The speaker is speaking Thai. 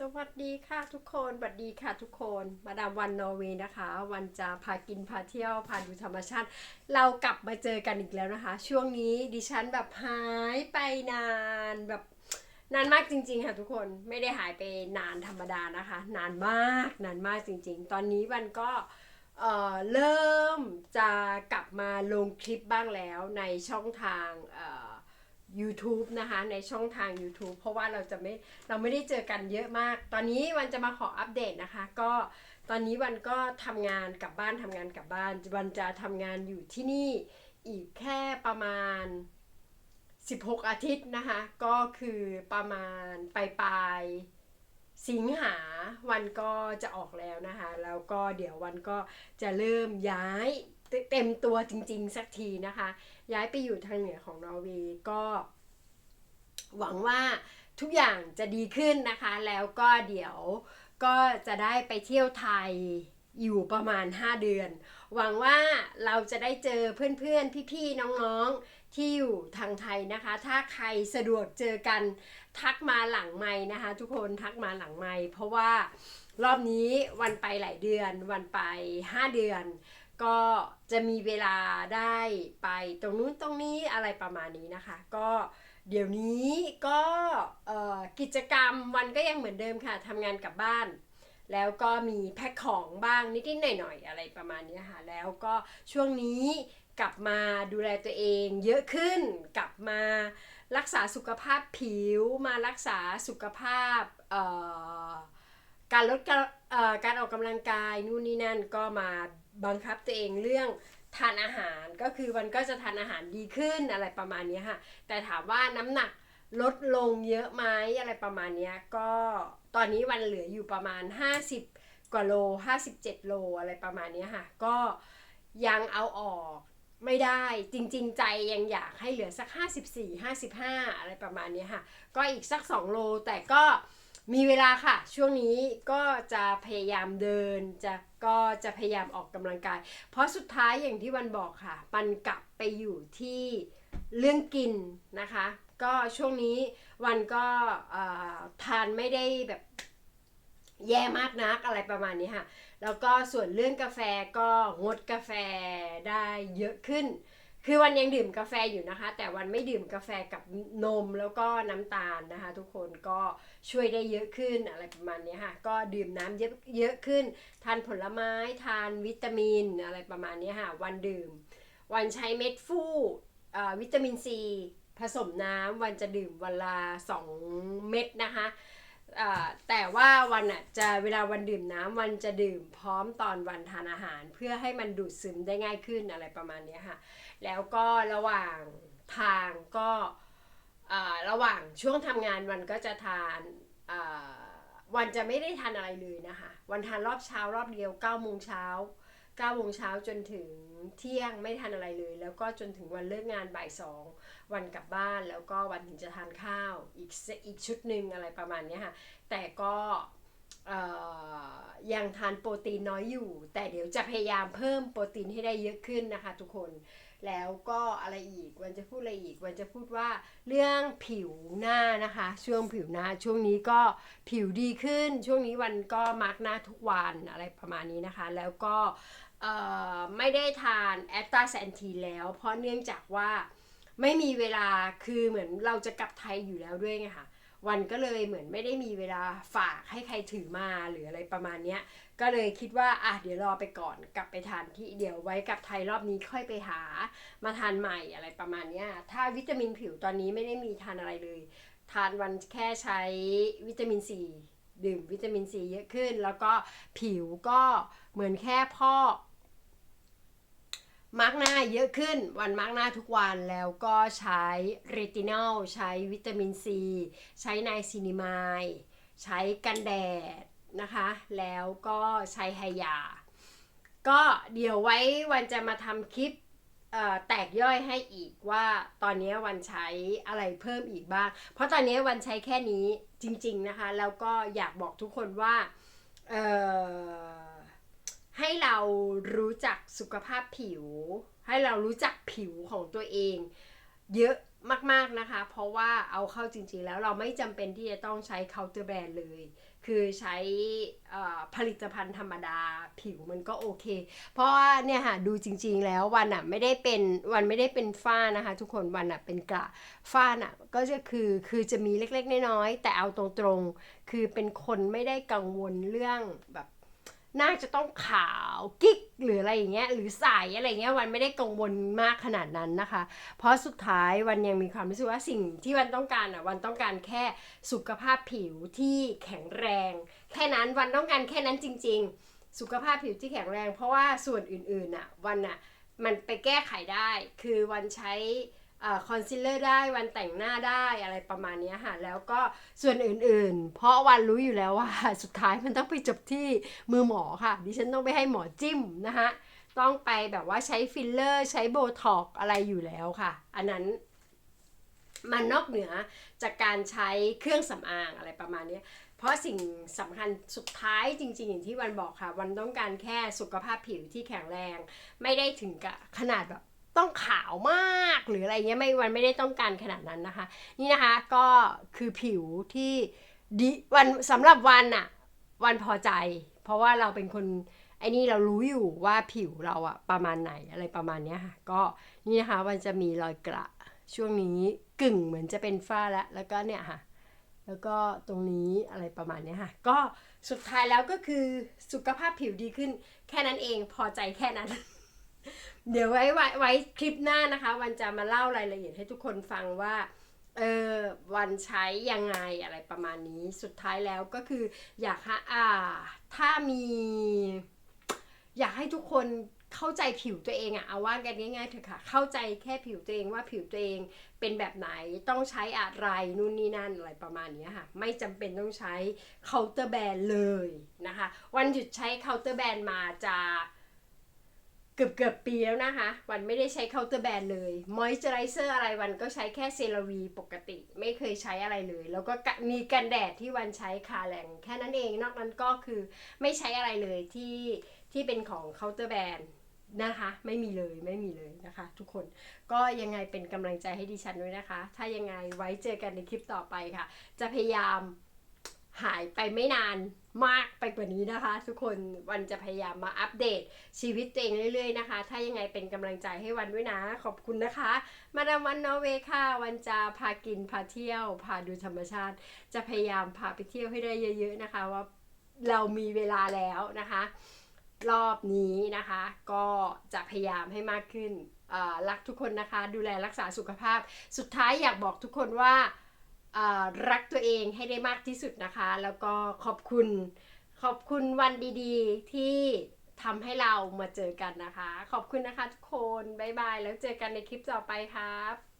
สวัสดีค่ะทุกคนสวัสดีค่ะทุกคน มาดามวันนอร์เวย์นะคะ วันจะพากินพาเที่ยว พาดูธรรมชาติ เรากลับมาเจอกันอีกแล้วนะคะ ช่วงนี้ดิฉันแบบหายไปนานแบบนานมากจริงๆค่ะทุกคน ไม่ได้หายไปนานธรรมดานะคะ นานมาก นานมากจริง ๆ ตอนนี้วันก็เเริ่มจะกลับมาลงคลิปบ้างแล้วในช่องทางเอ่อ YouTube นะคะในช่องทาง YouTube เพราะว่าเราจะไม่เราไม่ได้เจอกันเยอะมาก ตอนนี้วันจะมาขออัปเดตนะคะ ก็ตอนนี้วันก็ทำงานกลับบ้านทำงานกลับบ้าน วันจะทำงานอยู่ที่นี่อีกแค่ประมาณ 16 อาทิตย์นะคะ ก็คือประมาณปลายปลายสิงหาวันก็จะออกแล้วนะคะ แล้วก็เดี๋ยววันก็จะเริ่มย้าย เต็มตัวจริง ๆ สักทีนะคะ ย้ายไปอยู่ทางเหนือของนอร์เวย์ก็ หวังว่าทุกอย่างจะดีขึ้นนะคะ แล้วก็เดี๋ยวก็จะได้ไปเที่ยวไทยอยู่ประมาณ 5 เดือน หวังว่าเราจะได้เจอเพื่อนๆ พี่ๆ น้องๆ ที่อยู่ทางไทยนะคะ ถ้าใครสะดวกเจอกันทักมาหลังไม้นะคะ ทุกคนทักมาหลังไม้เพราะว่ารอบนี้วันไปหลายเดือน วันไป 5 เดือน ก็จะมีเวลาได้ไปตรงนู้นตรงนี้อะไรประมาณนี้นะคะ ก็เดี๋ยวนี้ก็กิจกรรมวันก็ยังเหมือนเดิมค่ะทำงานกลับบ้าน แล้วก็มีแพ็คของบ้างนิดๆหน่อยๆอะไรประมาณนี้ค่ะ แล้วก็ช่วงนี้กลับมาดูแลตัวเองเยอะขึ้นกลับมารักษาสุขภาพผิวมารักษาสุขภาพเอ่อ การลดการออการออกกำลังกายนู่นนี่นั่นก็มาบังคับตัวเองเรื่องทานอาหารก็คือวันก็จะทานอาหารดีขึ้นอะไรประมาณนี้ค่ะ แต่ถามว่าน้ำหนักลดลงเยอะไหมอะไรประมาณนี้ก็ตอนนี้วันเหลืออยู่ประมาณ 50 กว่าโล 57 โลอะไรประมาณนี้ค่ะ ก็ยังเอาออกไม่ได้จริง ๆ ใจยังอยากให้เหลือสัก 54 55 อะไรประมาณนี้ค่ะ ก็อีกสัก 2 โลแต่ก็ มีเวลาค่ะ ช่วงนี้ก็จะพยายามเดินจะก็จะพยายามออกกำลังกาย เพราะสุดท้ายอย่างที่วันบอกค่ะ มันกลับไปอยู่ที่เรื่องกินนะคะ ก็ช่วงนี้วันก็ทานไม่ได้แบบแย่มากนักอะไรประมาณนี้ค่ะ แล้วก็ส่วนเรื่องกาแฟก็งดกาแฟได้เยอะขึ้น คือวันยังดื่มกาแฟอยู่นะคะ แต่วันไม่ดื่มกาแฟกับนมแล้วก็น้ำตาลนะคะ ทุกคนก็ช่วยได้เยอะขึ้นอะไรประมาณนี้ค่ะ ก็ดื่มน้ำเยอะเยอะขึ้น ทานผลไม้ทานวิตามินอะไรประมาณนี้ค่ะ วันดื่ม วันใช้เม็ดฟูวิตามินซีผสมน้ำวันจะดื่มวันละ2เม็ดนะคะ แต่ว่าวันอะจะเวลาวันดื่มน้ำวันจะดื่มพร้อมตอนวันทานอาหาร เพื่อให้มันดูดซึมได้ง่ายขึ้นอะไรประมาณนี้ค่ะ แล้วก็ระหว่างทางก็อ่าระหว่างช่วงทำงานวันก็จะทานอ่าวันจะไม่ได้ทานอะไรเลยนะคะ วันทานรอบเช้ารอบเดียว9โมงเช้า 9โมงเช้าจนถึงเที่ยงไม่ทานอะไรเลย แล้วก็จนถึงวันเลิกงานบ่ายสองวันกลับบ้านแล้วก็วันถึงจะทานข้าวอีกเซอีกชุดหนึ่งอะไรประมาณนี้ค่ะแต่ก็ยังทานโปรตีนน้อยอยู่ แต่เดี๋ยวจะพยายามเพิ่มโปรตีนให้ได้เยอะขึ้นนะคะทุกคนแล้วก็อะไรอีกวันจะพูดอะไรอีกวันจะพูดว่าเรื่องผิวหน้านะคะ ช่วงผิวหน้าช่วงนี้ก็ผิวดีขึ้น ช่วงนี้วันก็มาร์กหน้าทุกวันอะไรประมาณนี้นะคะ แล้วก็ ไม่ได้ทานแอตตาแซนทีแล้ว เพราะเนื่องจากว่าไม่มีเวลาคือเหมือนเราจะกลับไทยอยู่แล้วด้วยไงค่ะวันก็เลยเหมือนไม่ได้มีเวลาฝากให้ใครถือมาหรืออะไรประมาณเนี้ยก็เลยคิดว่าอะเดี๋ยวรอไปก่อนกลับไปทานที่เดี๋ยวไว้กลับไทยรอบนี้ค่อยไปหามาทานใหม่อะไรประมาณเนี้ยถ้าวิตามินผิวตอนนี้ไม่ได้มีทานอะไรเลย ทานวันแค่ใช้วิตามินซีดื่มวิตามินซีเยอะขึ้น แล้วก็ผิวก็เหมือนแค่พอก มาร์กหน้าเยอะขึ้นวันมาร์กหน้าทุกวันแล้วก็ใช้เรตินอลใช้วิตามินซี ใช้ไนซินิมายใช้กันแดดนะคะ แล้วก็ใช้ไฮยา ก็เดี๋ยวไว้วันจะมาทำคลิปแตกย่อยให้อีกว่าตอนนี้วันใช้อะไรเพิ่มอีกบ้าง เพราะตอนนี้วันใช้แค่นี้จริง ๆนะคะ แล้วก็อยากบอกทุกคนว่าเออ ให้เรารู้จักสุขภาพผิว ให้เรารู้จักผิวของตัวเอง เยอะมากๆนะคะ เพราะว่าเอาเข้าจริงๆแล้วเราไม่จำเป็นที่จะต้องใช้เคาน์เตอร์แบรนด์เลย คือใช้ผลิตภัณฑ์ธรรมดาผิวมันก็โอเค เพราะว่าเนี่ยค่ะดูจริงๆแล้ววันอะไม่ได้เป็นวันไม่ได้เป็นฝ้านะคะ ทุกคนวันอะเป็นกระฝ้าน่ะก็จะคือคือจะมีเล็กๆน้อยๆแต่เอาตรงๆ คือเป็นคนไม่ได้กังวลเรื่องแบบ น่าจะต้องขาวกิ๊กหรืออะไรอย่างเงี้ยหรือใสอะไรเงี้ยวันไม่ได้กังวลมากขนาดนั้นนะคะ เพราะสุดท้ายวันยังมีความรู้สึกว่าสิ่งที่วันต้องการอะวันต้องการแค่สุขภาพผิวที่แข็งแรง แค่นั้นวันต้องการแค่นั้นจริง ๆ สุขภาพผิวที่แข็งแรง เพราะว่าส่วนอื่นๆอะวันอะมันไปแก้ไขได้คือวันใช้ คอนซีลเลอร์ได้วันแต่งหน้าได้อะไรประมาณนี้ค่ะ แล้วก็ส่วนอื่นๆ เพราะวันรู้อยู่แล้วว่าสุดท้ายมันต้องไปจบที่มือหมอค่ะ ดิฉันต้องไปให้หมอจิ้มนะคะต้องไปแบบว่าใช้ฟิลเลอร์ ใช้โบท็อกอะไรอยู่แล้วค่ะ อันนั้นมันนอกเหนือจากการใช้เครื่องสำอางอะไรประมาณนี้ เพราะสิ่งสำคัญสุดท้ายจริงๆ อย่างที่วันบอกค่ะ วันต้องการแค่สุขภาพผิวที่แข็งแรง ไม่ได้ถึงกับขนาดแบบ ต้องขาวมากหรืออะไรเงี้ยไม่วันไม่ได้ต้องการขนาดนั้นนะคะ นี่นะคะก็คือผิวที่ดีวันสำหรับวันอะวันพอใจ เพราะว่าเราเป็นคนไอ้นี่เรารู้อยู่ว่าผิวเราอะประมาณไหนอะไรประมาณเนี้ยค่ะก็นี่นะคะวันจะมีรอยกระช่วงนี้กึ่งเหมือนจะเป็นฝ้าแล้วแล้วก็เนี่ยค่ะแล้วก็ตรงนี้อะไรประมาณเนี้ยค่ะ ก็สุดท้ายแล้วก็คือสุขภาพผิวดีขึ้น แค่นั้นเองพอใจแค่นั้น เดี๋ยวไว้ไว้ไว้คลิปหน้านะคะ วันจะมาเล่ารายละเอียดให้ทุกคนฟังว่าเออวันใช้ยังไงอะไรประมาณนี้สุดท้ายแล้วก็คืออยากให้อ่า ถ้ามี อยากให้ทุกคนเข้าใจผิวตัวเองอะเอาว่ากันง่ายๆเถอะค่ะ เข้าใจแค่ผิวตัวเองว่าผิวตัวเองเป็นแบบไหนต้องใช้อะไรนู่นนี่นั่นอะไรประมาณนี้ค่ะ ไม่จำเป็นต้องใช้เคาน์เตอร์แบรนด์เลยนะคะ วันหยุดใช้เคาน์เตอร์แบรนด์มาจะ เกือบเกือบปีแล้วนะคะ วันไม่ได้ใช้เคาน์เตอร์แบรนด์เลยมอยเจอไรเซอร์อะไรวันก็ใช้แค่เซราวีปกติ ไม่เคยใช้อะไรเลย แล้วก็มีกันแดดที่วันใช้คาแรงแค่นั้นเอง นอกนั้นก็คือไม่ใช้อะไรเลยที่ที่เป็นของเคาน์เตอร์แบรนด์นะคะ ไม่มีเลยไม่มีเลยนะคะ ทุกคนก็ยังไงเป็นกำลังใจให้ดิฉันด้วยนะคะ ถ้ายังไงไว้เจอกันในคลิปต่อไปค่ะ จะพยายามหายไปไม่นาน มากไปกว่านี้นะคะ ทุกคนวันจะพยายามมาอัปเดตชีวิตตัวเองเรื่อยๆนะคะ ถ้ายังไงเป็นกำลังใจให้วันด้วยนะ ขอบคุณนะคะ มาดามวันนอเวค่ะ วันจะพากินพาเที่ยว พาดูธรรมชาติ จะพยายามพาไปเที่ยวให้ได้เยอะ ๆนะคะ ว่าเรามีเวลาแล้วนะคะ รอบนี้นะคะ ก็จะพยายามให้มากขึ้นรักทุกคนนะคะ ดูแลรักษาสุขภาพ สุดท้ายอยากบอกทุกคนว่า รักตัวเองให้ได้มากที่สุดนะคะ แล้วก็ขอบคุณ ขอบคุณวันดีๆ ที่ทำให้เรามาเจอกันนะคะ ขอบคุณนะคะทุกคน บ๊ายบาย แล้วเจอกันในคลิปต่อไปครับ